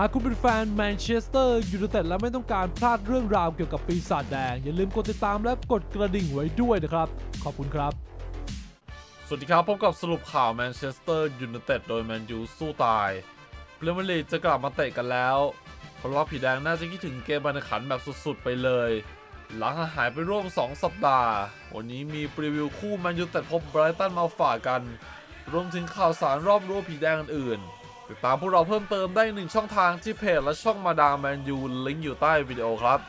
หากคุณเป็นแฟนแมนเชสเตอร์ยูไนเต็ดและไม่ต้องการพลาดเรื่องราวเกี่ยวกับปีศาจแดง อย่าลืมกดติดตามและกดกระดิ่งไว้ด้วยนะครับ ขอบคุณครับ สวัสดีครับ พบกับสรุปข่าวแมนเชสเตอร์ยูไนเต็ดโดยแมนยูสู้ตายเปรียมลีจะกลับมาเตะกันแล้วเพราะว่าผีแดงน่าจะคิดถึงเกมการแข่งขันแบบสุดๆไปเลย หลังหางหายไปร่วม 2 สัปดาห์ วันนี้มีปรีวิวคู่แมนยูเต็ดพบไบรตันมาฝากกัน รวมถึงข่าวสารรอบรั้วผีแดงอื่นๆ ติดตามพวกเราเพิ่มเติมได้หนึ่งช่องทางที่เพจและช่องมาดามแมนยูลิงก์อยู่ใต้วิดีโอครับ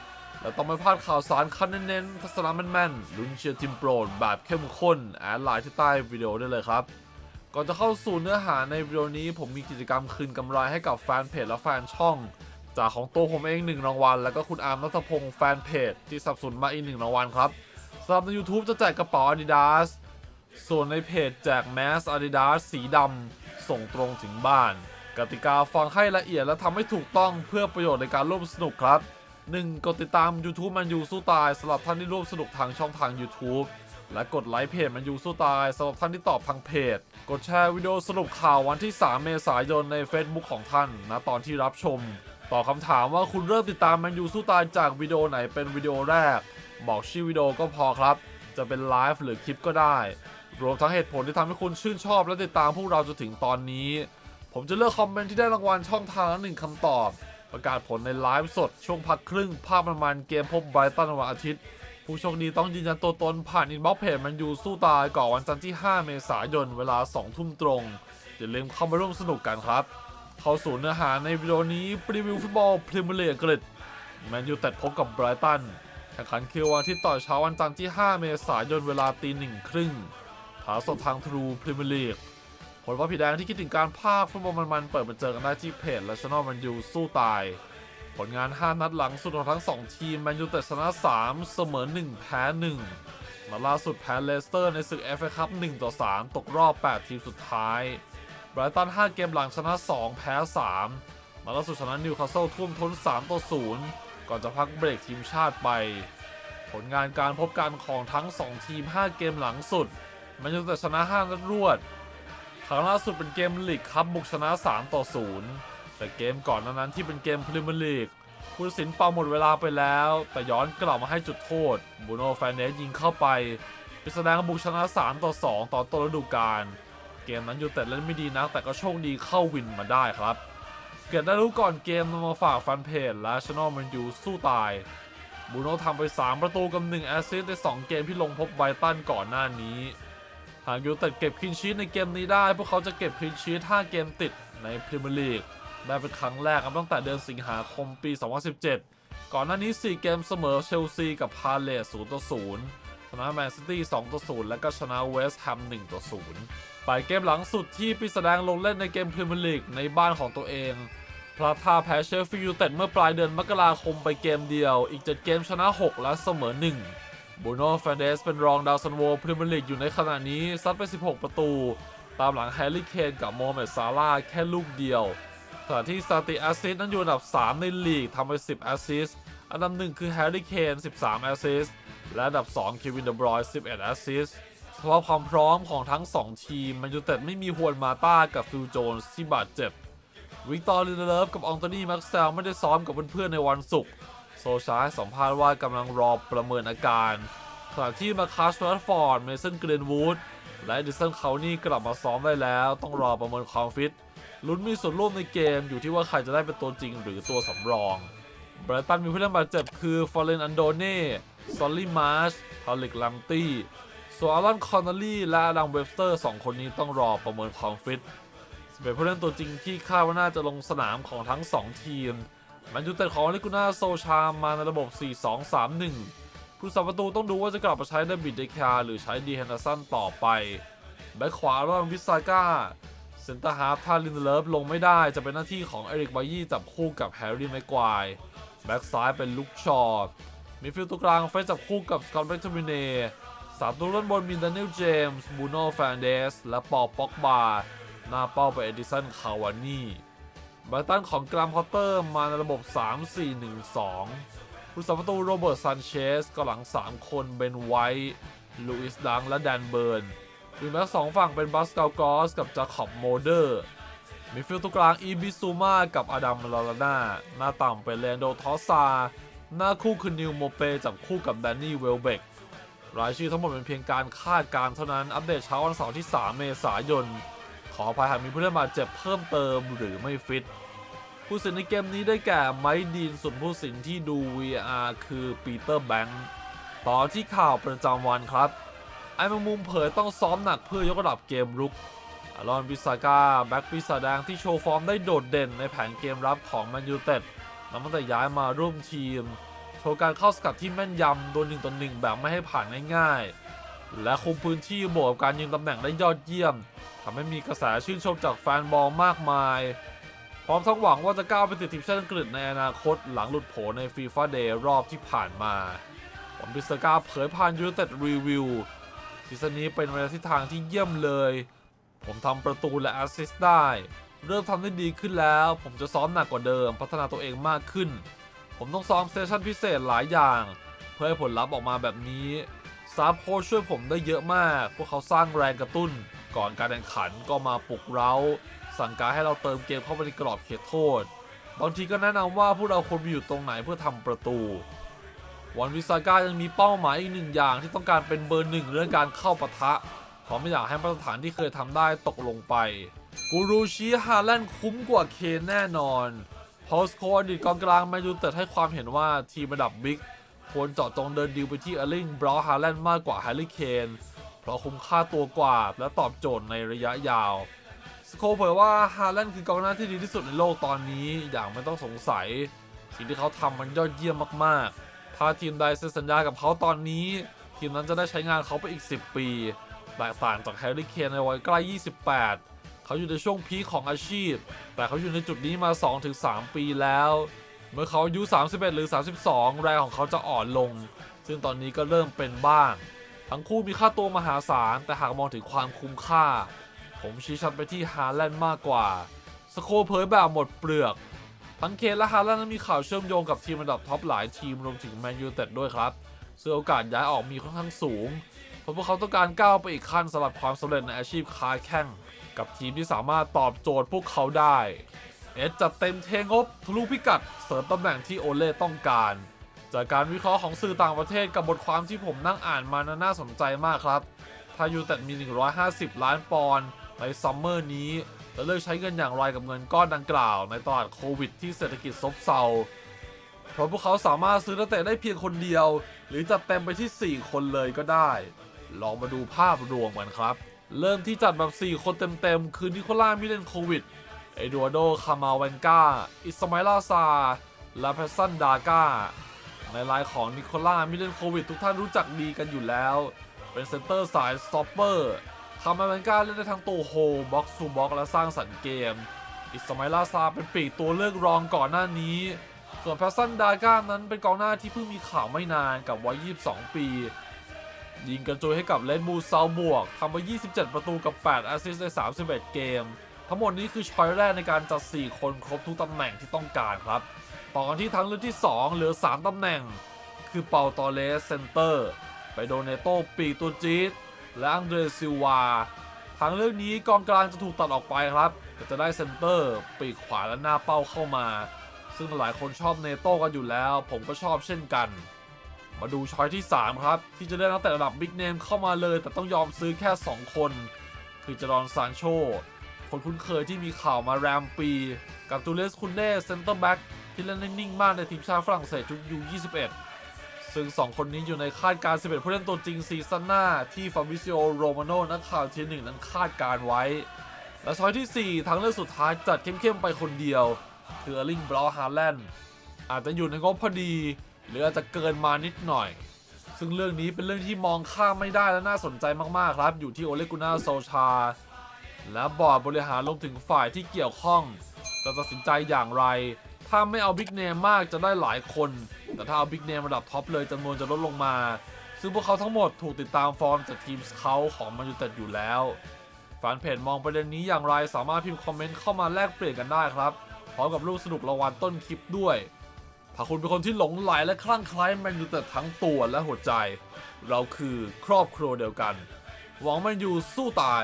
และต้องไม่พลาดข่าวสารคันเน้นๆทัศนะแม่นๆลุ้นเชียร์ทีมโปรดแบบเข้มข้นแอดไลน์ที่ใต้วิดีโอได้เลยครับ ก่อนจะเข้าสู่เนื้อหาในวิดีโอนี้ ผมมีกิจกรรมคืนกำไรให้กับแฟนเพจและแฟนช่อง จากของตัวผมเองหนึ่งรางวัลแล้วก็คุณอาร์มนัทพงศ์แฟนเพจที่สับสนุนมาอีกหนึ่งรางวัลครับสำหรับใน YouTube จะแจกกระเป๋า Adidas ส่วนในเพจแจกแมส Adidas สีดำ ส่งตรงถึงบ้าน กติกาฟังให้ละเอียดและทำให้ถูกต้องเพื่อประโยชน์ในการร่วมสนุกครับ 1. กดติดตาม YouTube มันยูสู้ตายสำหรับท่านที่ร่วมสนุกทางช่องทาง YouTube และกดไลค์เพจมันยูสู้ตายสำหรับท่านที่ตอบทางเพจ กดแชร์วิดีโอสรุปข่าววันที่ 3 เมษายนใน Facebook ของท่านณตอนที่รับชมตอบคำถามว่าคุณเริ่มติดตามมันยูสู้ตายจากวิดีโอไหนเป็นวิดีโอแรก บอกชื่อวิดีโอก็พอครับ จะเป็นไลฟ์หรือคลิปก็ได้ รวมทั้งเหตุผลที่ทำให้คุณชื่นชอบและติดตามพวกเราจนถึงตอนนี้ ผมจะเลือกคอมเมนต์ที่ได้รางวัลช่องทางละหนึ่งคำตอบ ประกาศผลในไลฟ์สด ช่วงพักครึ่ง ภาพประมาณเกมพบไบรตันวันอาทิตย์ ผู้โชคดีต้องยืนยันตัวตนผ่านอินบ็อกซ์เพจมันยูสู้ตายก่อนวันจันทร์ที่ 5 เมษายนเวลา 2 ทุ่มตรงอย่าลืมเข้ามาร่วมสนุกกันครับ เข้าสู่เนื้อหาในวิดีโอนี้รีวิวฟุตบอลพรีเมียร์ลีกอังกฤษแมนยูแตดพบกับไบรตันแข่งขันคือวันที่ต่อเช้าวันจันทร์ที่ 5 เมษายนเวลาตีหนึ่งครึ่ง ถ่าสดทางทรูพรีเมียร์ลีกผลว่าผีแดงที่คิดถึงการภาคฟุตบอลมันๆเปิดมาเจอกันได้ที่เพจและช anel มันยูสู้ตาย ผลงาน 5 นัดหลังสุดของทั้ง 2 ทีมแมนยูแต่ชนะ 3 เสมอ 1 แพ้1มาล่าสุดแพ้เลสเตอร์ในศึก FA คัพ1ต่อ 3 ตกรอบ 8 ทีมสุดท้ายไบรตัน 5 เกมหลังชนะ 2 แพ้3มาล่าสุดชนะนิวคาสเซิลทุ่มท้น3ต่อ0ก่อนจะพักเบรกทีมชาติไป ผลงานการพบกันของทั้ง 2 ทีม 5 เกมหลังสุด มนยูแต่ชนะ5นัดรวด ครั้งล่าสุดเป็นเกมลีกครับบุกชนะ 3 ต่อ 0 แต่เกมก่อนนั้นที่เป็นเกมพรีเมียร์ลีกผู้ตัดสินเป่าหมดเวลาไปแล้ว แต่ย้อนกลับมาให้จุดโทษบูโนแฟนเนสยิงเข้าไปปิสแดงบุกชนะ 3 ต่อ 2 ต่อต้นฤดูกาลเกมนั้นยูแต่เล่นไม่ดีนักแต่ก็โชคดีเข้าวินมาได้ครับ เกิดได้รู้ก่อนเกมนำมาฝากแฟนเพจและช anel มันยูสู้ตายบูโน่ทำไป 3 ประตูกับ 1 แอสซิสต์ใน 2 เกมที่ลงพบไบตันก่อนหน้านี้ หากยูไนเต็ดเก็บคลีนชีตในเกมนี้ได้ พวกเขาจะเก็บคลีนชีต5เกมติดในพรีเมียร์ลีกได้เป็นครั้งแรกครับตั้งแต่เดือนสิงหาคมปี 2017 ก่อนหน้านี้ 4 เกมเสมอเชลซีกับพาเลส0ต่อ0ชนะแมนซิตี้2ต่อ0และก็ชนะเวสต์แฮม1ต่อ0ไปเกมหลังสุดที่ปีแสดงลงเล่นในเกมพรีเมียร์ลีกในบ้านของตัวเองพลาท่าแพ้เชฟฟิลด์ยูไนเต็ดเมื่อปลายเดือนมกราคมไปเกมเดียว อีก 7 เกมชนะ 6 และเสมอ 1 บูโน่แฟนเดสเป็นรองดาวซันโวพรีเมียร์ลีกอยู่ในขณะนี้ซัดไป 16 ประตู ตามหลังแฮร์รี่เคนกับโมเม็ดซาร่าห์แค่ลูกเดียวขณะที่สติแอสซิสนั้นอยู่อันดับ 3 ในลีกทำไป 10 แอสซิสอันดับ 1 คือแฮร์รี่เคน13 แอสซิสและอันดับ 2 เควินเดบรอย11 แอสซิสต์สำหรับความพร้อมของทั้ง 2 ทีมมันยูเต็ดไม่มีฮวนมาต้ากับฟิลโจนส์ที่บาดเจ็บวิกตอร์ลินเดเลฟกับอองโตนีแม็กซ์เซลไม่ได้ซ้อมกับเพื่อนๆในวันศุกร์ โซชาให้สัมภาษณ์ว่ากำลังรอประเมินอาการขณะที่มาคัสแรดฟอร์ดเมสันเกรนวูดและดิสันเคานี่กลับมาซ้อมได้แล้ว ต้องรอประเมินความฟิตลุ้นมีส่วนร่วมในเกมอยู่ที่ว่าใครจะได้เป็นตัวจริงหรือตัวสำรองไบรตันมีผู้เล่นบาดเจ็บคือฟอร์เรนอันโดเน่ซอลลี่มาร์ชทอลิกลัมตี้ส่วนอารอนคอนเนลลี่และอดัมเวสเตอร์สองคนนี้ต้องรอประเมินความฟิตเป็นผู้เล่นตัวจริงที่คาดว่าน่าจะลงสนามของทั้ง 2 ทีม มนยูเต็ดของลิกุน่าโซชามาในระบบ 4-2-3-1 ผู้สับประตูต้องดูว่าจะกลับมาใช้เดบิดเดคาหรือใช้ดีแฮนเดอร์สันต่อไป แบ็คขวารอนวิสซาก้าเซนเตอร์ฮาร์ฟถ้าลินเดเลฟลงไม่ได้จะเป็นหน้าที่ของเอริกบายี่จับคู่กับแฮร์รี่แม็กควายแบ็คซ้ายเป็นลุกชอร์มิดฟิลด์ตัวกลางเฟสจับคู่กับสกอตแบ็กทมิเน่สามตัวด้านบนมีดานิลเจมส์บูโน่แฟนเดสและปอลป็อกบาหน้าเป้าไปเอดิสันคาวานี่ บรตันของกรามพอตเตอร์มาในระบบ 3-4-1-2 ผู้สัมประตูโรเบิร์ตซันเชสก็หลัง 3 คนเบนไวท์ลูอิสดังและแดนเบิร์นวีแบ็กสองฝั่งเป็นบัสกาลกอสกับจาคอบโมเดอร์มิดฟิลด์ตัวกลางอีบิซูมากับอดัมลาลาน่าหน้าต่ำเป็นเลนโดทอสซา หน้าคู่คือนิวโมเปจับคู่กับแดนนี่เวลเบกรายชื่อทั้งหมดเป็นเพียงการคาดการณ์เท่านั้นอัปเดตเช้าวันเสาร์ที่ 3 เมษายน ออภัยหากมีผู้เล่นบาดเจ็บเพิ่มเติมหรือไม่ฟิต ผู้สินในเกมนี้ได้แก่ไมค์ดีนส่วนผู้สินที่ดู VR คือปีเตอร์แบงค์ต่อที่ข่าวประจำวันครับไอ้แมงมุมเผยต้องซ้อมหนักเพื่อยกระดับเกมรุกอารอนบิซาก้าแบ็กปีศาจแดงที่โชว์ฟอร์มได้โดดเด่นในแผนเกมรับของแมนยูเต็ดนับตั้งแต่ย้ายมาร่วมทีม โชว์การเข้าสกัดที่แม่นยำโดนหนึ่งต่อหนึ่งแบบไม่ให้ผ่านง่ายๆ และคุมพื้นที่บวกกับการยิงตำแหน่งได้ยอดเยี่ยมทำให้มีกระแสชื่นชมจากแฟนบอลมากมาย พร้อมทั้งหวังว่าจะก้าวไปติดทีมชาติอังกฤษในอนาคตหลังหลุดโผในฟีฟ่าเดย์รอบที่ผ่านมาผมบิสกาเผยผ่านยูเต็ดรีวิวซีซั่นนี้เป็นไปในทิศทางที่เยี่ยมเลย ผมทำประตูและแอสซิสต์ได้ เริ่มทำได้ดีขึ้นแล้ว ผมจะซ้อมหนักกว่าเดิม พัฒนาตัวเองมากขึ้น ผมต้องซ้อมเซสชั่นพิเศษหลายอย่าง เพื่อให้ผลลัพธ์ออกมาแบบนี้ ซาฟโค้ชช่วยผมได้เยอะมาก พวกเขาสร้างแรงกระตุ้น ก่อนการแข่งขันก็มาปลุกเร้า สั่งการให้เราเติมเกมเข้าไปในกรอบเขตโทษ บางทีก็แนะนำว่าพวกเราควรไปอยู่ตรงไหนเพื่อทำประตู วันวิซาก้ายังมีเป้าหมายอีกหนึ่งอย่างที่ต้องการเป็นเบอร์หนึ่งเรื่องการเข้าปะทะเพราะไม่อยากให้มาตรฐานที่เคยทำได้ตกลงไป กูรูชีฮาแลนด์คุ้มกว่าเคนแน่นอนพสโคอดีตกองกลางแมนยูเต็ดให้ความเห็นว่าทีมระดับบิ๊ก ควรเจาะจงเดินดีลไปที่เอร์ลิงบราวน์ฮาแลนด์มากกว่าแฮร์รี่เคนเพราะคุ้มค่าตัวกว่าและตอบโจทย์ในระยะยาวสโคเผยว่าฮาแลนด์คือกองหน้าที่ดีที่สุดในโลกตอนนี้อย่างไม่ต้องสงสัย สิ่งที่เขาทำมันยอดเยี่ยมมากๆ ถ้าทีมใดเซ็นสัญญากับเขาตอนนี้ ทีมนั้นจะได้ใช้งานเขาไปอีก 10 ปีแตกต่างจากแฮร์รี่เคนในวัยใกล้ 28 เขาอยู่ในช่วงพีคของอาชีพ แต่เขาอยู่ในจุดนี้มา 2-3 ปีแล้ว เมื่อเขาอายุ 31 หรือ 32 แรงของเขาจะอ่อนลง ซึ่งตอนนี้ก็เริ่มเป็นบ้าง ทั้งคู่มีค่าตัวมหาศาล แต่หากมองถึงความคุ้มค่า ผมชี้ชัดไปที่ฮาแลนด์มากกว่า สโคเผยแบบหมดเปลือก ทั้งเคนและฮาแลนด์นั้นมีข่าวเชื่อมโยงกับทีมระดับท็อปหลายทีมรวมถึงแมนยูเต็ดด้วยครับซึ่งโอกาสย้ายออกมีค่อนข้างสูง เพราะพวกเขาต้องการก้าวไปอีกขั้นสำหรับความสำเร็จในอาชีพค้าแข่ง กับทีมที่สามารถตอบโจทย์พวกเขาได้ เอสจัดเต็มเทงบทะลุพิกัด เสริมตำแหน่งที่โอเล่ต้องการ จากการวิเคราะห์ของสื่อต่างประเทศกับบทความที่ผมนั่งอ่านมานั้นน่าสนใจมากครับ ถ้ายูเต็ดมี 150 ล้านปอนด์ในซัมเมอร์นี้จะเลือกใช้เงินอย่างไรกับเงินก้อนดังกล่าว ในตลาดโควิดที่เศรษฐกิจซบเซาเพราะพวกเขาสามารถซื้อนักเตะได้เพียงคนเดียว หรือจัดเต็มไปที่ 4 คนเลยก็ได้ ลองมาดูภาพรวมกันครับ เริ่มที่จัดแบบ 4 คนเต็มๆ คือนิโคล่ามิเลนโควิด เอดูอาโดคามาเวนกาอิสมาอิลาซาและเพสซันดากาในลน์ของนิโคล่ามิเลนโควิดทุกท่านรู้จักดีกันอยู่แล้ว เป็นเซนเตอร์สายสต็อปเปอร์คามาเวนกาเล่นได้ทั้งตัวโฮบ็อกซ์ทูบ็อกและสร้างสรรค์เกม อิสมาอิลาซาเป็นปีกตัวเลือกรองก่อนหน้านี้ ส่วนแพสซันดาก้านั้นเป็นกองหน้าที่เพิ่งมีข่าวไม่นานกับวัย 22 ปี ยิงกระจุยให้กับเลดบูลเซาบวกทำไป 27 ประตูกับ 8 แอสซิสต์ใน 31 เกม ทั้งหมดนี้คือช้อยแรกในการจัด 4 คนครบทุกตำแหน่งที่ต้องการครับต่อกันที่ทางเลือกที่ 2 เหลือ 3ตำแหน่ง คือเปาตอเลสเซนเตอร์ ไปโดเนโตปีกตัวจีดและอังเดรซิวาทางเลือกนี้กองกลางจะถูกตัดออกไปครับแต่จะได้เซนเตอร์ปีกขวาและหน้าเป้าเข้ามา ซึ่งหลายคนชอบเนโต้กันอยู่แล้ว ผมก็ชอบเช่นกัน มาดูช้อยที่ 3 ครับ ที่จะได้นักเตะระดับบิ๊กเนมเข้ามาเลย แต่ต้องยอมซื้อแค่ 2 คน คือจารอนซานโช คนคุ้นเคยที่มีข่าวมาแรมปี กับจูเลสคุนเน่เซนเตอร์แบ็กที่เล่นนิ่งมากในทีมชาติฝรั่งเศสชุดยู21ซึ่ง 2 คนนี้อยู่ในคาดการณ์11ผู้เล่นตัวจริงซีซั่นหน้า ที่ฟาบิซิโอโรมาโนนักข่าวทีหนึ่งนั้นคาดการไว้ และช้อยที่ 4 ทางเลือกสุดท้ายจัดเข้มๆไปคนเดียว คืออลิงบราวน์ฮาแลนด์อาจจะอยู่ในงบพอดี หรืออาจจะเกินมานิดหน่อยซึ่งเรื่องนี้เป็นเรื่องที่มองข้ามไม่ได้และน่าสนใจมาก ๆ ครับ อยู่ที่โอเลกุนาโซชา และบอร์ดบริหารรวมถึงฝ่ายที่เกี่ยวข้อง จะตัดสินใจอย่างไร ถ้าไม่เอาบิ๊กเนมมากจะได้หลายคน แต่ถ้าเอาบิ๊กเนมระดับท็อปเลยจำนวนจะลดลงมา ซึ่งพวกเขาทั้งหมดถูกติดตามฟอร์มจากทีมสเขาของมันยูเต็ดอยู่แล้วแฟนเพจมองประเด็นนี้อย่างไรสามารถพิมพ์คอมเมนต์เข้ามาแลกเปลี่ยนกันได้ครับ พร้อมกับรูปสรุปรางวัลต้นคลิปด้วย ถ้าคุณเป็นคนที่หลงไหลและคลั่งไคล้แมนยูเต็ดทั้งตัวและหัวใจ เราคือครอบครัวเดียวกัน หวังแมนยูสู้ตาย